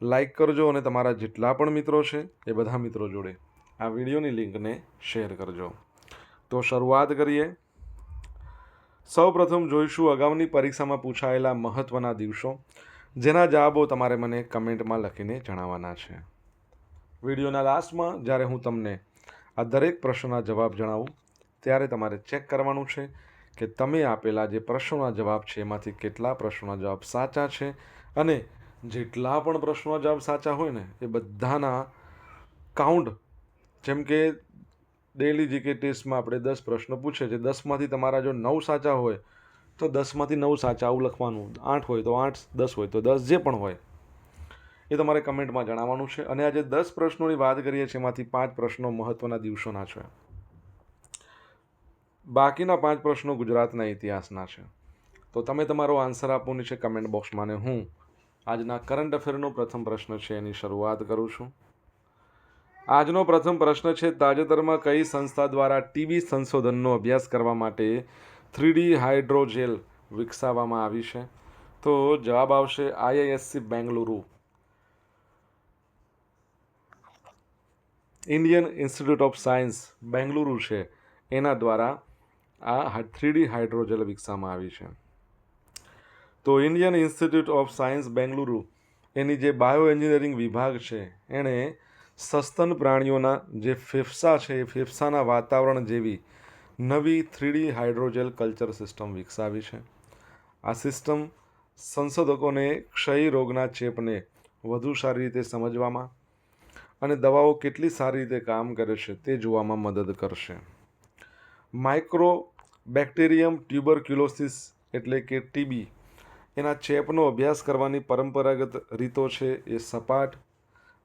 Like કરજો અને તમારા જેટલા પણ મિત્રો છે, એ બધા મિત્રો જોડે આ વિડીયોની લિંકને શેર કરજો. તો શરૂઆત કરીએ. સૌપ્રથમ જોઈશું અગાઉની પરીક્ષામાં પૂછાયેલા મહત્ત્વના દિવસો, જેના જવાબો તમારે મને કમેન્ટમાં લખીને જણાવવાના છે. વિડીયોના લાસ્ટમાં, જ્યારે હું તમને આ દરેક પ્રશ્નના જવાબ જણાવું, ત્યારે તમારે ચેક કરવાનું છે કે તમે આપેલા જે પ્રશ્નોના જવાબ છે, એમાંથી કેટલા પ્રશ્નોના જવાબ સાચા છે અને જેટલા પણ પ્રશ્નો જવાબ સાચા હોય ને, એ બધાના કાઉન્ટ જેમ કે ડેલી જીકે ટેસ્ટમાં આપણે દસ પ્રશ્નો પૂછે છે, દસમાંથી તમારા જો નવ સાચા હોય, તો દસમાંથી નવ સાચા આવું લખવાનું. આઠ હોય તો આઠ, દસ હોય તો દસ, જે પણ હોય, એ તમારે કમેન્ટમાં જણાવવાનું છે. અને આજે દસ પ્રશ્નોની વાત કરીએ છીએ, એમાંથી પાંચ પ્રશ્નો મહત્ત્વના દિવસોના છે. બાકીના પાંચ પ્રશ્નો ગુજરાતના ઇતિહાસના છે. તો તમે તમારો આન્સર આપવાની છે કમેન્ટ બોક્સમાં ને હું આજના કરંટ અફેરનો પ્રથમ પ્રશ્ન છે, એની શરૂઆત કરું છું. આજનો પ્રથમ પ્રશ્ન છે, તાજેતરમાં કઈ સંસ્થા દ્વારા ટીબી સંશોધનનો અભ્યાસ કરવા માટે થ્રીડી હાઇડ્રોજેલ વિકસાવવામાં આવી છે? તો જવાબ આવશે IISc Bengaluru. Indian Institute of Science Bengaluru છે. એના દ્વારા આ થ્રીડી હાઇડ્રોજેલ વિકસાવવામાં આવી છે. તો Indian Institute of Science Bengaluru એની જે બાયો એન્જિનિયરિંગ વિભાગ છે, એણે સસ્તન પ્રાણીઓના જે ફેફસા છે, એ ફેફસાના વાતાવરણ જેવી નવી થ્રીડી હાઇડ્રોજેલ કલ્ચર સિસ્ટમ વિકસાવી છે. આ સિસ્ટમ સંશોધકોને ક્ષય રોગના ચેપને વધુ સારી રીતે સમજવામાં અને દવાઓ કેટલી સારી રીતે કામ કરે છે તે જોવામાં મદદ કરશે. માઇક્રો બેક્ટેરિયમ ટ્યુબરક્યુલોસિસ એટલે કે ટીબી એના ચેપનો અભ્યાસ કરવાની પરંપરાગત રીતો છે એ સપાટ,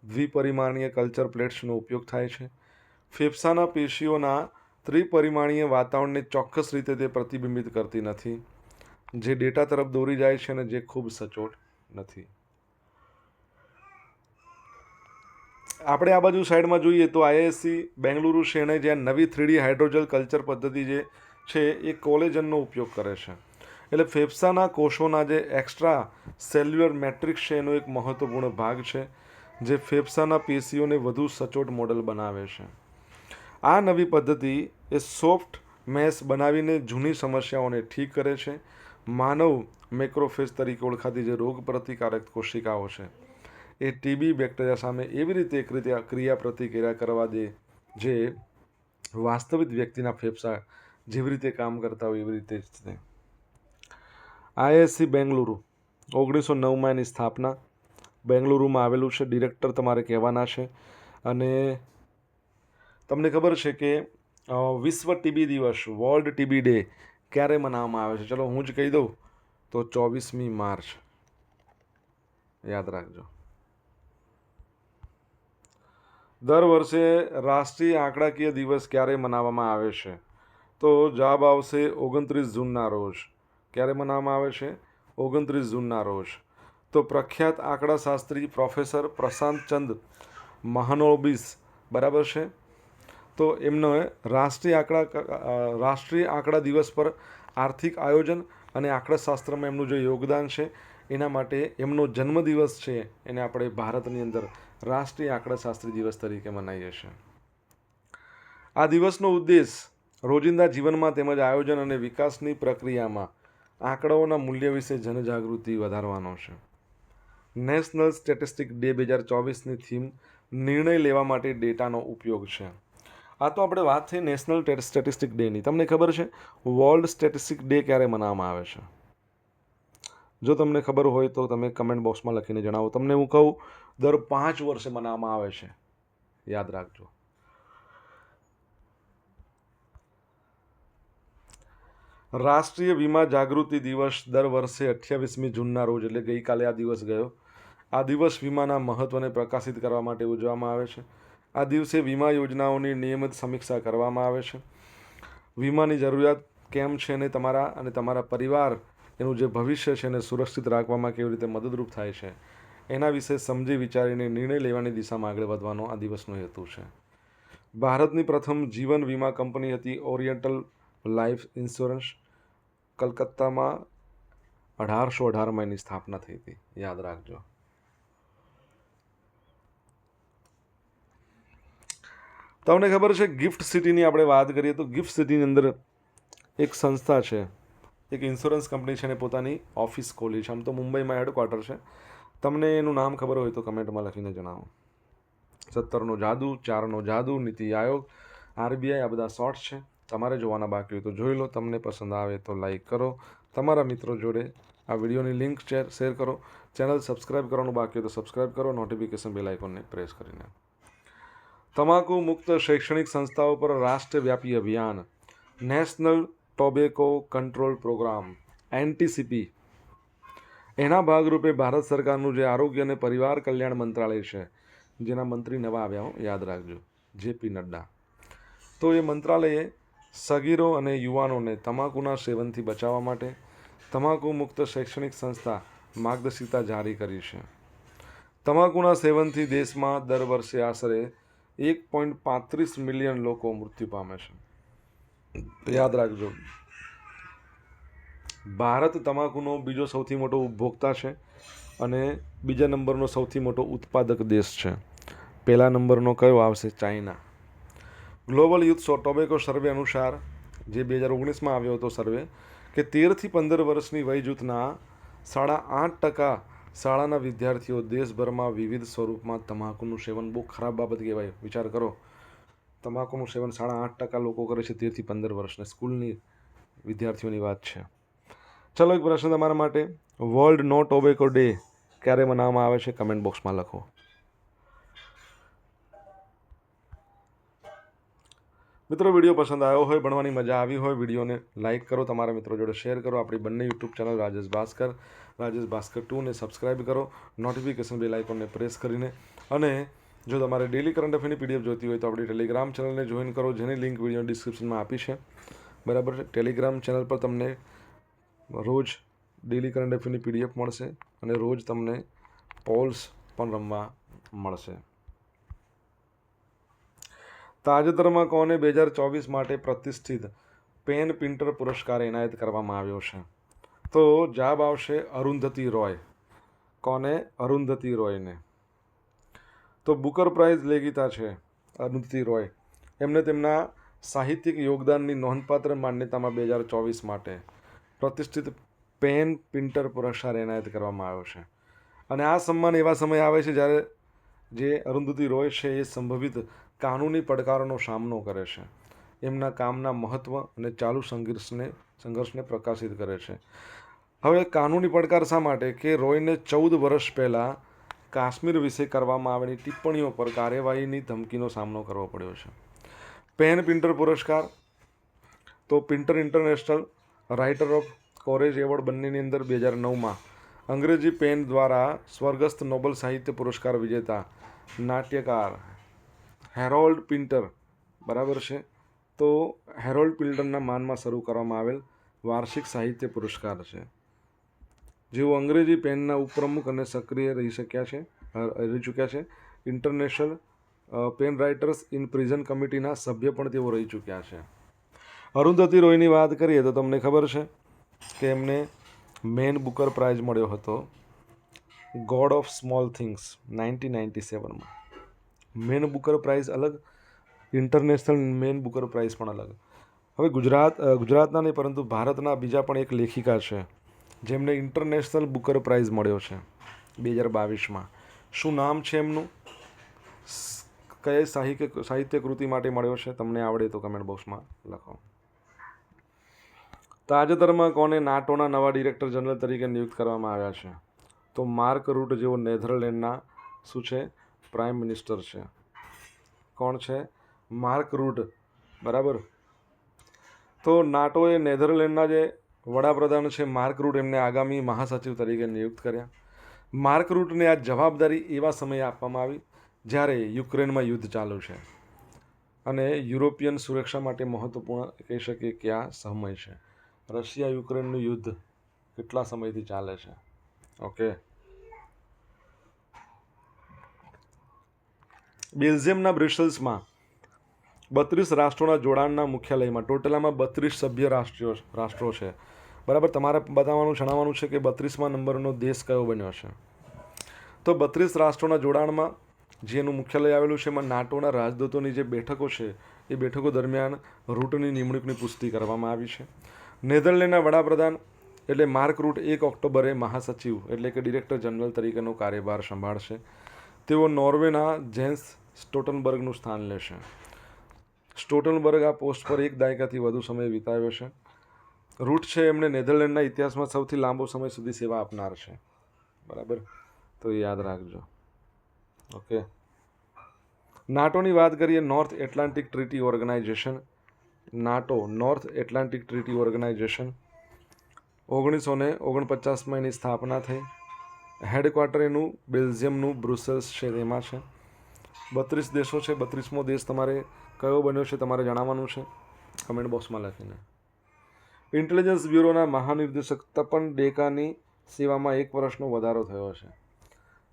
દ્વિપરિમાણીય કલ્ચર પ્લેટ્સનો ઉપયોગ થાય છે. ફેફસાના પેશીઓના ત્રિપરિમાણીય વાતાવરણને ચોક્કસ રીતે તે પ્રતિબિંબિત કરતી નથી, જે ડેટા તરફ દોરી જાય છે અને જે ખૂબ સચોટ નથી. આપણે આ બાજુ સાઈડમાં જોઈએ તો આઈએસસી બેંગલુરુ છે જ્યાં નવી થ્રીડી હાઇડ્રોજલ કલ્ચર પદ્ધતિ જે છે એ કોલેજનનો ઉપયોગ કરે છે. એટલે ફેફસાના કોષોના જે એક્સ્ટ્રા સેલ્યુલર મેટ્રિક્સ છે, એનો એક મહત્વપૂર્ણ ભાગ છે, જે ફેફસાના પેશીઓને વધુ સચોટ મોડલ બનાવે છે. આ નવી પદ્ધતિ એ સોફ્ટ મેસ બનાવીને જૂની સમસ્યાઓને ઠીક કરે છે. માનવ મેક્રોફેસ તરીકે ઓળખાતી જે રોગ પ્રતિકારક કોશિકાઓ છે, એ ટીબી બેક્ટેરિયા સામે એવી રીતે એક ક્રિયા પ્રતિક્રિયા કરવા દે, જે વાસ્તવિક વ્યક્તિના ફેફસા જેવી રીતે કામ કરતા હોય એવી રીતે જ તે આઈએસસી બેંગલુરુ. ઓગણીસો નવમાં એની સ્થાપના. બેંગલુરુમાં આવેલું છે. ડિરેક્ટર તમારે કહેવાના છે. અને તમને ખબર છે કે વિશ્વ ટીબી દિવસ, વર્લ્ડ ટીબી ડે ક્યારે મનાવવામાં આવે છે? ચલો હું જ કહી દઉં. તો ચોવીસમી માર્ચ. યાદ રાખજો. દર વર્ષે રાષ્ટ્રીય આંકડાકીય દિવસ ક્યારે મનાવવામાં આવે છે? તો જવાબ આવશે ઓગણત્રીસ જૂનના રોજ. ક્યારે મનાવવામાં આવે છે? ઓગણત્રીસ જૂનના રોજ. તો પ્રખ્યાત આંકડાશાસ્ત્રી પ્રોફેસર પ્રશાંત ચંદ મહાનોબિસ બરાબર છે? તો એમનો રાષ્ટ્રીય આંકડા રાષ્ટ્રીય આંકડા દિવસ પર આર્થિક આયોજન અને આંકડાશાસ્ત્રમાં એમનું જે યોગદાન છે, એના માટે એમનો જન્મદિવસ છે, એને આપણે ભારતની અંદર રાષ્ટ્રીય આંકડાશાસ્ત્રી દિવસ તરીકે મનાવીએ છીએ. આ દિવસનો ઉદ્દેશ રોજિંદા જીવનમાં તેમજ આયોજન અને વિકાસની પ્રક્રિયામાં આંકડાઓના મૂલ્ય વિશે જનજાગૃતિ વધારવાનો છે. નેશનલ સ્ટેટિસ્ટિક ડે બે હજાર ચોવીસની થીમ નિર્ણય લેવા માટે ડેટાનો ઉપયોગ છે. આ તો આપણે વાત થઈ નેશનલ સ્ટેટિસ્ટિક ડેની. તમને ખબર છે? વર્લ્ડ સ્ટેટિસ્ટિક ડે ક્યારે મનાવવામાં આવે છે? જો તમને ખબર હોય તો તમે કમેન્ટ બોક્સમાં લખીને જણાવો. તમને હું કહું, દર પાંચ વર્ષે મનાવવામાં આવે છે. યાદ રાખજો. રાષ્ટ્રીય વીમા જાગૃતિ દિવસ દર વર્ષે અઠ્યાવીસમી જૂનના રોજ, એટલે ગઈકાલે આ દિવસ ગયો. આ દિવસ વીમાના મહત્ત્વને પ્રકાશિત કરવા માટે ઉજવવામાં આવે છે. આ દિવસે વીમા યોજનાઓની નિયમિત સમીક્ષા કરવામાં આવે છે. વીમાની જરૂરિયાત કેમ છે અને તમારા અને તમારા પરિવાર, એનું જે ભવિષ્ય છે એને સુરક્ષિત રાખવામાં કેવી રીતે મદદરૂપ થાય છે, એના વિશે સમજી વિચારીને નિર્ણય લેવાની દિશામાં આગળ વધવાનો આ દિવસનો હેતુ છે. ભારતની પ્રથમ જીવન વીમા કંપની હતી ઓરિએન્ટલ લાઈફ ઇન્સ્યોરન્સ કલકત્તામાં અઢારસો અઢારમાં એની સ્થાપના થઈ હતી. યાદ રાખજો. તમને ખબર છે, ગિફ્ટ સિટીની આપણે વાત કરીએ તો ગિફ્ટ સિટીની અંદર એક સંસ્થા છે. એક ઇન્સ્યોરન્સ કંપની છે અને પોતાની ઓફિસ ખોલી છે. આમ તો મુંબઈમાં હેડક્વાર્ટર છે. તમને એનું નામ ખબર હોય તો કમેન્ટમાં લખીને જણાવો. સત્તરનો જાદુ, ચારનો જાદુ, નીતિ આયોગ, આરબીઆઈ આ બધા શોર્ટ્સ છે. તમારે જોવાના બાકી હોય તો જોઈ લો. તમને પસંદ આવે તો લાઈક કરો. તમારા મિત્રો જોડે આ વિડીયોની લિંક શેર શેર કરો. ચેનલ સબસ્ક્રાઇબ કરવાનું બાકી હોય તો સબસ્ક્રાઇબ કરો. નોટિફિકેશન બેલ આઇકોનને પ્રેસ કરીને. તમાકુ મુક્ત શૈક્ષણિક સંસ્થાઓ પર રાષ્ટ્રવ્યાપી અભિયાન. National tobacco control programme NTCP એના ભાગરૂપે ભારત સરકારનું જે આરોગ્ય અને પરિવાર કલ્યાણ મંત્રાલય છે, જેના મંત્રી નવા આવ્યા હો, યાદ રાખજો જેપી નડ્ડા. તો એ મંત્રાલયે સગીરો અને યુવાનોને તમાકુના સેવનથી બચાવવા માટે તમાકુ મુક્ત શૈક્ષણિક સંસ્થા માર્ગદર્શિકા જારી કરી છે. તમાકુના સેવનથી દેશમાં દર વર્ષે આશરે એક પોઈન્ટ પાંત્રીસ મિલિયન લોકો મૃત્યુ પામે છે. યાદ રાખજો, ભારત તમાકુનો બીજો સૌથી મોટો ઉપભોક્તા છે અને બીજા નંબરનો સૌથી મોટો ઉત્પાદક દેશ છે. પહેલા નંબરનો કયો આવશે? China. Global youth so tobacco survey અનુસાર, જે બે હજાર ઓગણીસમાં આવ્યો હતો સર્વે, કે તેરથી પંદર વર્ષની વય જૂથના સાડા આઠ ટકા શાળાના વિદ્યાર્થીઓ દેશભરમાં વિવિધ સ્વરૂપમાં તમાકુનું સેવન બહુ ખરાબ બાબત કહેવાય. વિચાર કરો, તમાકુનું સેવન સાડા આઠ ટકા લોકો કરે છે, તેરથી પંદર વર્ષને સ્કૂલની વિદ્યાર્થીઓની વાત છે. ચલો એક પ્રશ્ન તમારા માટે. વર્લ્ડ નો ટોબેકો ડે ક્યારે મનાવવામાં આવે છે? કમેન્ટ બોક્સમાં લખો. મિત્રો, વીડિયો પસંદ આવ્યો હોય ભણવાની મજા આવી હોય, વિડીયોને લાઇક કરો, તમારા મિત્રો જોડે શેર કરો. આપણી બંને યુટ્યુબ ચેનલ રાજેશ ભાસ્કર રાજેશ ભાસ્કર ટુને સબસ્ક્રાઇબ કરો. નોટિફિકેશન બેલ આઇકોનને પ્રેસ કરીને. અને જો તમારે ડેલી કરંટ અફેરની પીડીએફ જોઈતી હોય તો આપણી ટેલિગ્રામ ચેનલને જોઈન કરો, જેની લિંક વીડિયો ડિસ્ક્રિપ્શનમાં આપી છે. બરાબર છે? ટેલિગ્રામ ચેનલ પર તમને રોજ ડેલી કરંટ અફેરની પીડીએફ મળશે અને રોજ તમને પોલ્સ પણ રમવા મળશે. તાજેતરમાં કોને બે હજાર ચોવીસ માટે પ્રતિષ્ઠિત પેન પિન્ટર પુરસ્કાર એનાયત કરવામાં આવ્યો છે? તો જવાબ આવશે અરુંધતી રોય. કોને? અરુંધતી રોયને. તો બુકર પ્રાઇઝ લેગીતા છે અરુંધતી રોય. એમને તેમના સાહિત્યિક યોગદાનની નોંધપાત્ર માન્યતામાં બે હજાર ચોવીસ માટે પ્રતિષ્ઠિત પેન પિન્ટર પુરસ્કાર એનાયત કરવામાં આવ્યો છે. અને આ સન્માન એવા સમયે આવે છે જ્યારે જે અરુંધતી રોય છે એ સંભવિત કાનૂની પડકારોનો સામનો કરે છે. એમના કામના મહત્ત્વ અને ચાલુ સંઘર્ષને સંઘર્ષને પ્રકાશિત કરે છે. હવે કાનૂની પડકાર શા માટે? કે રોયને ચૌદ વર્ષ પહેલાં કાશ્મીર વિશે કરવામાં આવેલી ટિપ્પણીઓ પર કાર્યવાહીની ધમકીનો સામનો કરવો પડ્યો છે. પેન પિન્ટર પુરસ્કાર, તો Pinter international writer of courage award બંનેની અંદર બે હજાર નવમાં અંગ્રેજી પેન દ્વારા સ્વર્ગસ્થ નોબલ સાહિત્ય પુરસ્કાર વિજેતા નાટ્યકાર હેરોલ્ડ પિન્ટર, બરાબર છે? તો હેરોલ્ડ પિલ્ટરના માનમાં શરૂ કરવામાં આવેલ વાર્ષિક સાહિત્ય પુરસ્કાર છે. જેઓ અંગ્રેજી પેનના ઉપપ્રમુખ અને સક્રિય રહી શક્યા છે રહી ચૂક્યા છે. International PEN writers in prison કમિટીના સભ્ય પણ તેઓ રહી ચૂક્યા છે. અરુંધતી રોયની વાત કરીએ તો તમને ખબર છે કે એમને મેન બુકર પ્રાઇઝ મળ્યો હતો. God of small things, nineteen ninety સેવનમાં. Man Booker prize અલગ, ઇન્ટરનેશનલ મેન બુકર પ્રાઇઝ પણ અલગ. હવે ગુજરાત ગુજરાતના નહીં, પરંતુ ભારતના બીજા પણ એક લેખિકા છે, જેમને ઇન્ટરનેશનલ બુકર પ્રાઇઝ મળ્યો છે બે હજાર બાવીસમાં શું નામ છે એમનું? કયા સાહિત્ય સાહિત્ય કૃતિ માટે મળ્યો છે? તમને આવડે તો કમેન્ટ બોક્સમાં લખો. તાજેતરમાં કોને નાટોના નવા ડિરેક્ટર જનરલ તરીકે નિયુક્ત કરવામાં આવ્યા છે? તો માર્ક રૂટ જેઓ નેધરલેન્ડના શું છે? પ્રાઇમ મિનિસ્ટર છે. કોણ છે? માર્ક રૂટ બરાબર? તો નાટોએ નેધરલેન્ડના જે વડાપ્રધાન છે, માર્ક રૂટ એમને આગામી મહાસચિવ તરીકે નિયુક્ત કર્યા. માર્ક રૂટને આ જવાબદારી એવા સમયે આપવામાં આવી, જ્યારે યુક્રેનમાં યુદ્ધ ચાલુ છે. અને યુરોપિયન સુરક્ષા માટે મહત્ત્વપૂર્ણ કહી શકીએ કે આ સમય છે. રશિયા યુક્રેનનું યુદ્ધ કેટલા સમયથી ચાલે છે? ઓકે. બેલ્જિયમના બ્રિસલ્સમાં બત્રીસ રાષ્ટ્રોના જોડાણના મુખ્યાલયમાં. ટોટલામાં બત્રીસ સભ્ય રાષ્ટ્રીય રાષ્ટ્રો છે. બરાબર, તમારે બતાવવાનું, જણાવવાનું છે કે બત્રીસમાં નંબરનો દેશ કયો બન્યો છે? તો બત્રીસ રાષ્ટ્રોના જોડાણમાં જેનું મુખ્યાલય આવેલું છે, એમાં નાટોના રાજદૂતોની જે બેઠકો છે, એ બેઠકો દરમિયાન રૂટની નિમણૂકની પુષ્ટિ કરવામાં આવી છે. નેધરલેન્ડના વડાપ્રધાન એટલે માર્ક રૂટ એક ઓક્ટોબરે મહાસચિવ એટલે કે ડિરેક્ટર જનરલ તરીકેનો કાર્યભાર સંભાળશે. તેઓ નોર્વેના જેન્સ સ્ટોટનબર્ગનું સ્થાન લેશે. સ્ટોટનબર્ગ આ પોસ્ટ પર એક દાયકાથી વધુ સમય વિતાવ્યો છે. રૂટ છે એમણે નેધરલેન્ડના ઇતિહાસમાં સૌથી લાંબો સમય સુધી સેવા આપનાર છે. બરાબર? તો યાદ રાખજો. ઓકે. નાટોની વાત કરીએ North Atlantic Treaty Organization. NATO, North Atlantic Treaty Organization. ઓગણીસો ને ઓગણપચાસમાં એની સ્થાપના થઈ. હેડક્વાર્ટર એનું બેલ્જિયમનું, બ્રુસેલ્સ છે તેમાં છે. બત્રીસ દેશો છે, બત્રીસમો દેશ તમારે કયો બન્યો છે તમારે જણાવવાનું છે? કમેન્ટ બોક્સમાં લખીને. ઇન્ટેલિજન્સ બ્યુરોના મહાનિર્દેશક તપન ડેકાની સેવામાં એક વર્ષનો વધારો થયો છે.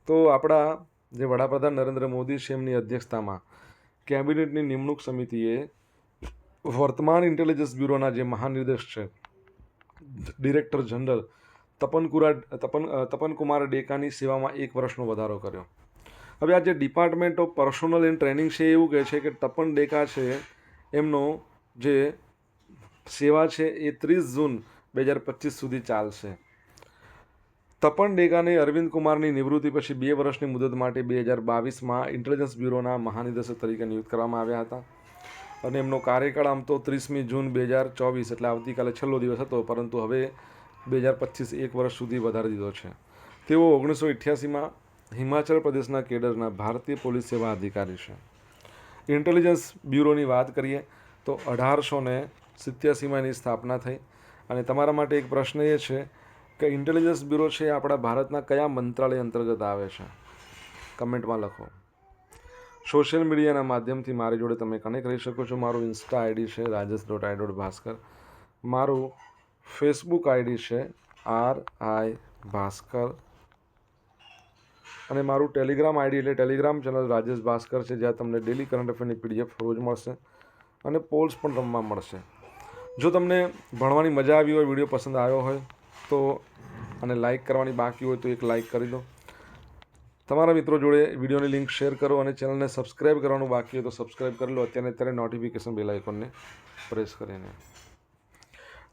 તો આપણા જે વડાપ્રધાન નરેન્દ્ર મોદી છે, એમની અધ્યક્ષતામાં કેબિનેટની નિમણૂક સમિતિએ વર્તમાન ઇન્ટેલિજન્સ બ્યુરોના જે મહાનિર્દેશક છે ડિરેક્ટર જનરલ તપન કુરા, તપન તપનકુમાર ડેકાની સેવામાં એક વર્ષનો વધારો કર્યો. હવે આ જે department of personnel and training છે, એવું કહે છે કે તપન ડેકા છે, એમનો જે સેવા છે, એ ત્રીસ જૂન બે હજાર પચીસ સુધી ચાલશે. તપન ડેગાને અરવિંદ કુમારની નિવૃત્તિ પછી બે વર્ષની મુદત માટે બે હજાર બાવીસમાં ઇન્ટેલિજન્સ બ્યુરોના મહાનિદેશક તરીકે નિયુક્ત કરવામાં આવ્યા હતા. અને એમનો કાર્યકાળ આમ તો ત્રીસમી જૂન બે હજાર ચોવીસ, એટલે આવતીકાલે છેલ્લો દિવસ હતો, પરંતુ હવે બે હજાર પચીસ એક વર્ષ સુધી વધારી દીધો છે. તેઓ ઓગણીસો અઠ્યાસીમાં હિમાચલ પ્રદેશના કેડરના ભારતીય પોલીસ સેવા અધિકારી છે. ઇન્ટેલિજન્સ બ્યુરોની વાત કરીએ તો અઢારસો ને સિત્યાસીમાં એની સ્થાપના થઈ અને તમારા માટે એક પ્રશ્ન એ છે કે ઇન્ટેલિજન્સ બ્યુરો છે એ આપણા ભારતના કયા મંત્રાલય અંતર્ગત આવે છે? કમેન્ટમાં લખો. સોશિયલ મીડિયાના માધ્યમથી મારી જોડે તમે કનેક્ટ રહી શકો છો. મારું ઇન્સ્ટા આઈડી છે Rajesh dot I dot Bhaskar. મારું ફેસબુક આઈડી છે આર આઈ ભાસ્કર. અને મારું ટેલિગ્રામ આઈડી એટલે ટેલિગ્રામ ચેનલ રાજેશ ભાસ્કર છે, જ્યાં તમને ડેલી કરંટ અફેરની પીડીએફ રોજ મળશે અને પોલ્સ પણ રમવા મળશે. જો તમને ભણવાની મજા આવી હોય, વીડિયો પસંદ આવ્યો હોય, તો અને લાઇક કરવાની બાકી હોય, તો એક લાઇક કરી દો. તમારા મિત્રો જોડે વિડીયોની લિંક શેર કરો અને ચેનલને સબસ્ક્રાઇબ કરવાનું બાકી હોય તો સબસ્ક્રાઇબ કરી લો. અત્યારે અત્યારે નોટિફિકેશન બેલ આઇકોનને પ્રેસ કરીને.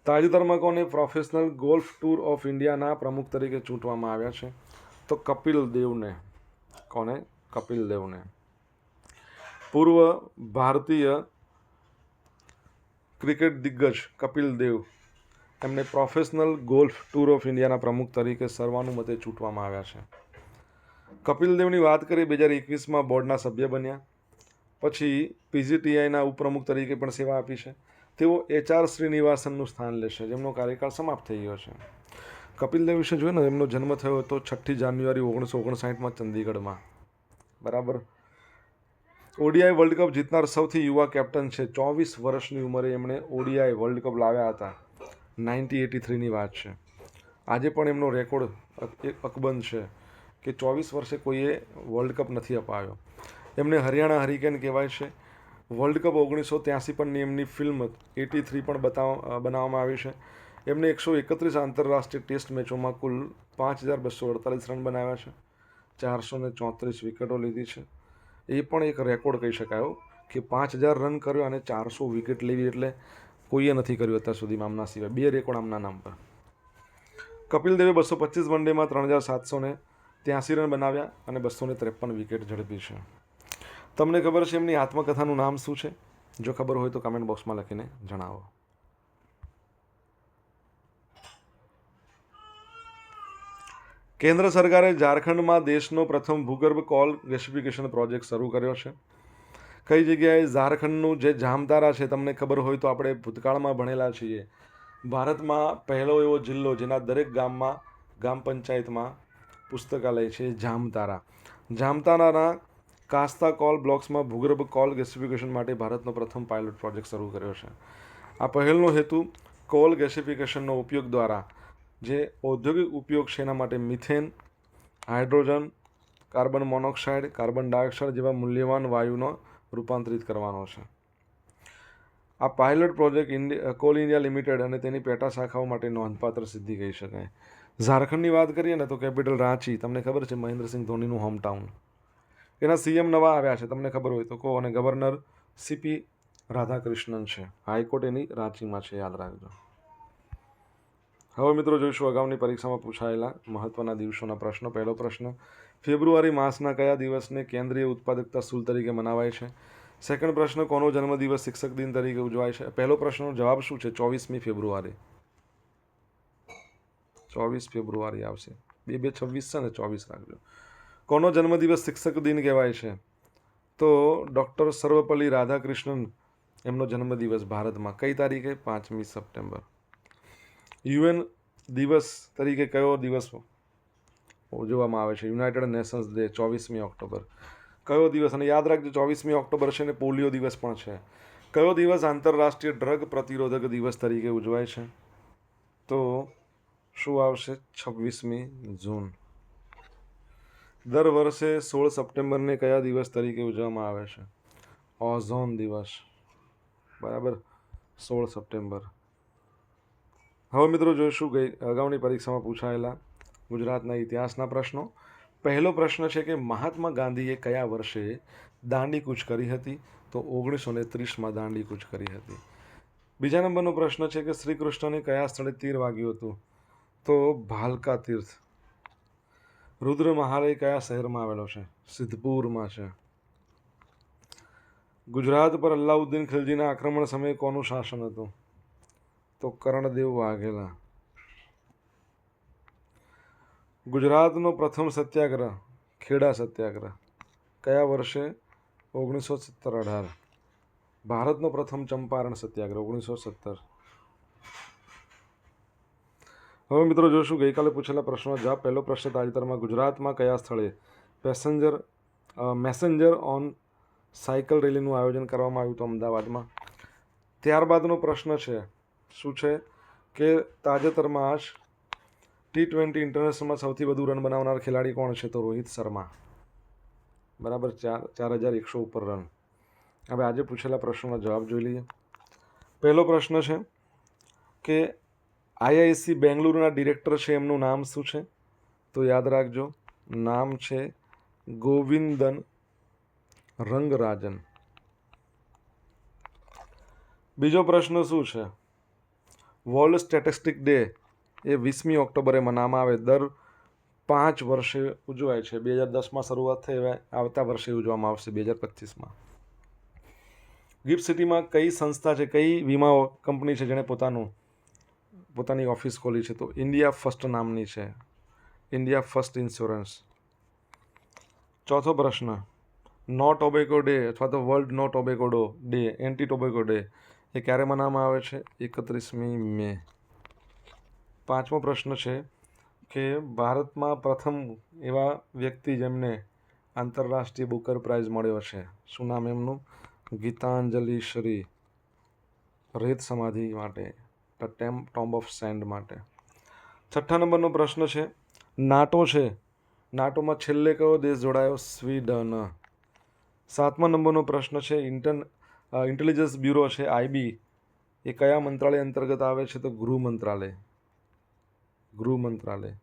તાજેતરમાં કોને પ્રોફેશનલ ગોલ્ફ ટૂર ઓફ ઇન્ડિયાના પ્રમુખ તરીકે ચૂંટવામાં આવ્યા છે? તો કપિલ દેવને, કોને? કપિલ દેવને. પૂર્વ ભારતીય ક્રિકેટ દિગ્ગજ કપિલ દેવ એમને પ્રોફેશનલ ગોલ્ફ ટૂર ઓફ ઇન્ડિયાના પ્રમુખ તરીકે સર્વાનુમતે ચૂંટવામાં આવ્યા છે. કપિલ દેવની વાત કરીએ, બે હજાર એકવીસમાં બોર્ડના સભ્ય બન્યા. પછી પીજીટીઆઈના ઉપપ્રમુખ તરીકે પણ સેવા આપી છે. તેઓ એચઆર શ્રીનિવાસનનું સ્થાન લેશે, જેમનો કાર્યકાળ સમાપ્ત થઈ ગયો છે. કપિલ દેવ વિશે જોઈએ ને એમનો જન્મ થયો હતો છઠ્ઠી જાન્યુઆરી ઓગણીસો ઓગણસાઠમાં ચંદીગઢમાં. બરાબર? ઓડીઆઈ વર્લ્ડ કપ જીતનાર સૌથી યુવા કેપ્ટન છે. ચોવીસ વર્ષની ઉંમરે એમણે ઓડીઆઈ વર્લ્ડ કપ લાવ્યા હતા. નાઇન્ટી એટી થ્રીની વાત છે. આજે પણ એમનો રેકોર્ડ અકબંધ છે કે ચોવીસ વર્ષે કોઈએ વર્લ્ડ કપ નથી અપાવ્યો એમને હરિયાણા હરિકેન કહેવાય છે. વર્લ્ડ કપ ઓગણીસો ત્યાંસી પણની એમની ફિલ્મ એટી થ્રી પણ બતાવ બનાવવામાં આવી છે. એમને એકસો એકત્રીસ આંતરરાષ્ટ્રીય ટેસ્ટ મેચોમાં કુલ પાંચ હજાર બસો અડતાલીસ રન બનાવ્યા છે. ચારસો ને ચોત્રીસ વિકેટો લીધી છે. એ પણ એક રેકોર્ડ કહી શકાયો કે પાંચ હજાર રન કર્યો અને ચારસો વિકેટ લેવી એટલે કોઈએ નથી કર્યું અત્યાર સુધીમાં આમના સિવાય. બે રેકોર્ડ આમના નામ પર. કપિલ દેવે બસો પચીસ વનડેમાં ત્રણ હજાર સાતસો ને ત્યાંસી રન બનાવ્યા અને બસો ને ત્રેપન વિકેટ ઝડપી છે. તમને ખબર છે એમની આત્મકથાનું નામ શું છે? જો ખબર હોય તો કમેન્ટ બોક્સમાં લખીને જણાવો. કેન્દ્ર સરકારે ઝારખંડમાં દેશનો પ્રથમ ભૂગર્ભ કોલ ગેસિફિકેશન પ્રોજેક્ટ શરૂ કર્યો છે. કઈ જગ્યાએ ઝારખંડનું જે જામતારા છે તમને ખબર હોય તો આપણે ભૂતકાળમાં ભણેલા છીએ. ભારતમાં પહેલો એવો જિલ્લો જેના દરેક ગામમાં, ગામ પંચાયતમાં પુસ્તકાલય છે જામતારા. જામતારાના કાસ્તા કોલ બ્લોક્સમાં ભૂગર્ભ કોલ ગેસિફિકેશન માટે ભારતનો પ્રથમ પાયલોટ પ્રોજેક્ટ શરૂ કર્યો છે. આ પહેલનો હેતુ કોલ ગેસિફિકેશનનો ઉપયોગ દ્વારા જે ઔદ્યોગિક ઉપયોગ છે એના માટે methane, hydrogen, carbon monoxide, carbon dioxide જેવા મૂલ્યવાન વાયુનો રૂપાંતરિત કરવાનો છે. આ pilot project India Coal India limited અને તેની પેટા શાખાઓ માટે નોંધપાત્ર સિદ્ધિ કહી શકાય. ઝારખંડની વાત કરીએ ને તો કેપિટલ રાંચી, તમને ખબર છે મહેન્દ્રસિંહ ધોનીનું હોમટાઉન એના સીએમ નવા આવ્યા છે, તમને ખબર હોય તો કહો. અને ગવર્નર સીપી રાધાકૃષ્ણન છે. હાઈકોર્ટ એની રાંચીમાં છે, યાદ રાખજો. હવે મિત્રો જોઈશું અગાઉની પરીક્ષામાં પૂછાયેલા મહત્વના દિવસોના પ્રશ્નો. પહેલો પ્રશ્ન, ફેબ્રુઆરી માસના કયા દિવસને કેન્દ્રીય ઉત્પાદકતા સૂલ તરીકે મનાવાય છે? સેકન્ડ પ્રશ્ન, કોનો જન્મદિવસ શિક્ષક દિન તરીકે ઉજવાય છે? પહેલો પ્રશ્નનો જવાબ શું છે? ચોવીસમી ફેબ્રુઆરી. ચોવીસ ફેબ્રુઆરી આવશે. બે બે છવ્વીસ છે ને? ચોવીસ રાખજો. કોનો જન્મદિવસ શિક્ષક દિન કહેવાય છે? તો ડૉક્ટર સર્વપલ્લી રાધાકૃષ્ણન એમનો જન્મદિવસ ભારતમાં કઈ તારીખે? પાંચમી સપ્ટેમ્બર. યુએન દિવસ તરીકે કયો દિવસ ઉજવવામાં આવે છે? યુનાઇટેડ નેશન્સ ડે, ચોવીસમી ઓક્ટોબર. કયો દિવસ? અને યાદ રાખજો, ચોવીસમી ઓક્ટોબર છે ને પોલિયો દિવસ પણ છે. કયો દિવસ આંતરરાષ્ટ્રીય ડ્રગ પ્રતિરોધક દિવસ તરીકે ઉજવાય છે? તો શું આવશે? છવ્વીસમી જૂન. દર વર્ષે સોળ સપ્ટેમ્બરને કયા દિવસ તરીકે ઉજવવામાં આવે છે? ઓઝોન દિવસ. બરાબર. સોળ સપ્ટેમ્બર. હવે મિત્રો જોઈશું ગઈ, અગાઉની પરીક્ષામાં પૂછાયેલા ગુજરાતના ઇતિહાસના પ્રશ્નો. પહેલો પ્રશ્ન છે કે મહાત્મા ગાંધીએ કયા વર્ષે દાંડી કૂચ કરી હતી? તો ઓગણીસો ને ત્રીસમાં દાંડી કૂચ કરી હતી. બીજા નંબરનો પ્રશ્ન છે કે શ્રી કૃષ્ણને કયા સ્થળે તીર વાગ્યું હતું? તો ભાલકા તીર્થ. રુદ્ર મહાલય કયા શહેરમાં આવેલો છે? સિદ્ધપુરમાં છે. ગુજરાત પર અલ્લાઉદ્દીન ખિલજીના આક્રમણ સમયે કોનું શાસન હતું? તો કર્ણદેવ વાઘેલા. ગુજરાતનો પ્રથમ સત્યાગ્રહ, ખેડા સત્યાગ્રહ. કયા વર્ષે? ઓગણીસો સત્તર અઢાર. ભારતનો પ્રથમ ચંપારણ સત્યાગ્રહ ઓગણીસો સત્તર હવે મિત્રો જોશું, ગઈકાલે પૂછેલા પ્રશ્નો જવાબ. પહેલો પ્રશ્ન તાજેતરમાં, ગુજરાતમાં કયા સ્થળે પેસેન્જર મેસેન્જર ઓન સાયકલ રેલીનું આયોજન કરવામાં આવ્યું હતું અમદાવાદમાં? ત્યારબાદનો પ્રશ્ન છે શું છે? કે તાજેતરમાં આશ ટી ટ્વેન્ટી ઇન્ટરનેશનલમાં સૌથી વધુ રન બનાવનાર ખેલાડી કોણ છે? તો રોહિત શર્મા. બરાબર? ચાર ચાર હજાર એકસો ઉપર રન હવે આજે પૂછેલા પ્રશ્નોના જવાબ જોઈ લઈએ. પહેલો પ્રશ્ન છે કે આઈઆઈસી બેંગલુરુના ડિરેક્ટર છે એમનું નામ શું છે? તો યાદ રાખજો, નામ છે ગોવિંદન રંગરાજન. બીજો પ્રશ્ન શું છે? વર્લ્ડ સ્ટેટિસ્ટિક ડે એ વીસમી ઓક્ટોબરે મનાવવામાં આવે. દર પાંચ વર્ષે ઉજવાય છે. બે હજાર દસમાં શરૂઆત થઈ આવતા વર્ષે ઉજવવામાં આવશે બે હજાર પચીસમાં. ગિફ્ટ સિટીમાં કઈ સંસ્થા છે, કઈ વીમા કંપની છે જેણે પોતાનું, પોતાની ઓફિસ ખોલી છે? તો ઇન્ડિયા ફર્સ્ટ નામની છે. India first insurance. ચોથો પ્રશ્ન. નો ટોબેકો ડે અથવા તો વર્લ્ડ નો ટોબેકો ડો, ડે, એન્ટી ટોબેકો ડે. એ ક્યારે મનાવવામાં આવે છે? એકત્રીસમી મે. પાંચમો પ્રશ્ન છે કે ભારતમાં પ્રથમ એવા વ્યક્તિ જેમને આંતરરાષ્ટ્રીય બુકર પ્રાઇઝ મળ્યો છે. શું નામ એમનું? ગીતાંજલિ શ્રી. રેત સમાધિ માટે. The temp, tomb of sand માટે. છઠ્ઠા નંબરનો પ્રશ્ન છે, નાટો છે. નાટોમાં છેલ્લે કયો દેશ જોડાયો? સ્વીડન. સાતમા નંબરનો પ્રશ્ન છે ઇન્ટરન ઇન્ટેલિજન્સ બ્યુરો છે આઈબી એ કયા મંત્રાલય અંતર્ગત આવે છે તો ગૃહ મંત્રાલય. ગૃહ મંત્રાલય.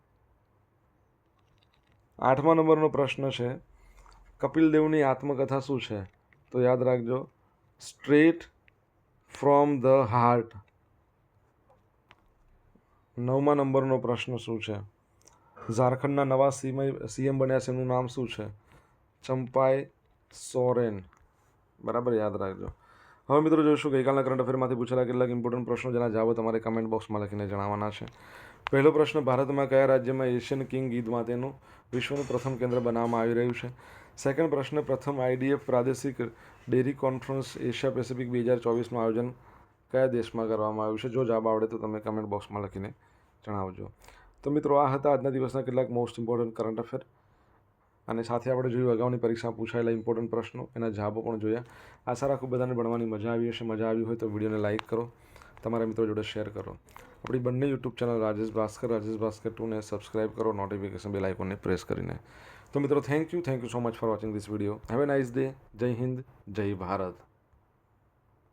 આઠમા નંબરનો પ્રશ્ન છે, કપિલ દેવની આત્મકથા શું છે? તો યાદ રાખજો, સ્ટ્રેટ ફ્રોમ ધ હાર્ટ. નવમા નંબરનો પ્રશ્ન શું છે? ઝારખંડના નવા સીએમ સીએમ બન્યા છે એનું નામ શું છે? ચંપાઈ સોરેન. બરાબર યાદ રાખજો. હવે મિત્રો જોઈશું ગઈકાલના કરંટ અફેરમાંથી પૂછેલા કેટલાક ઇમ્પોર્ટન્ટ પ્રશ્નો જેના જવાબ તમારે કમેન્ટ બોક્સમાં લખીને જણાવવાના છે. પહેલો પ્રશ્ન, ભારતમાં કયા રાજ્યમાં એશિયન કિંગ ઈદ માટેનું વિશ્વનું પ્રથમ કેન્દ્ર બનાવવામાં આવી રહ્યું છે? સેકન્ડ પ્રશ્ન, પ્રથમ આઈડીએફ પ્રાદેશિક ડેરી કોન્ફરન્સ એશિયા પેસિફિક બે હજાર ચોવીસનું આયોજન કયા દેશમાં કરવામાં આવ્યું છે? જો જવાબ આવડે તો તમે કમેન્ટ બોક્સમાં લખીને જણાવજો. તો મિત્રો, આ હતા આજના દિવસના કેટલાક મોસ્ટ ઇમ્પોર્ટન્ટ કરંટ અફેર અને સાથે આપણે જોયું, અગાઉની પરીક્ષામાં પૂછાયેલા ઇમ્પોર્ટન્ટ પ્રશ્નો, એના જવાબો પણ જોયા. આશા રાખું બધાને ભણવાની મજા આવી હશે. મજા આવી હોય તો વિડીયોને લાઇક કરો. તમારા મિત્રો જોડે શેર કરો. આપણી બંને યુટ્યુબ ચેનલ રાજેશ ભાસ્કર રાજેશ ભાસ્કર ટુને સબસ્ક્રાઇબ કરો. નોટિફિકેશન બેલ આઇકોનને પ્રેસ કરીને. તો મિત્રો thank you thank you so much for watching this video have a nice day જય હિન્દ જય ભારત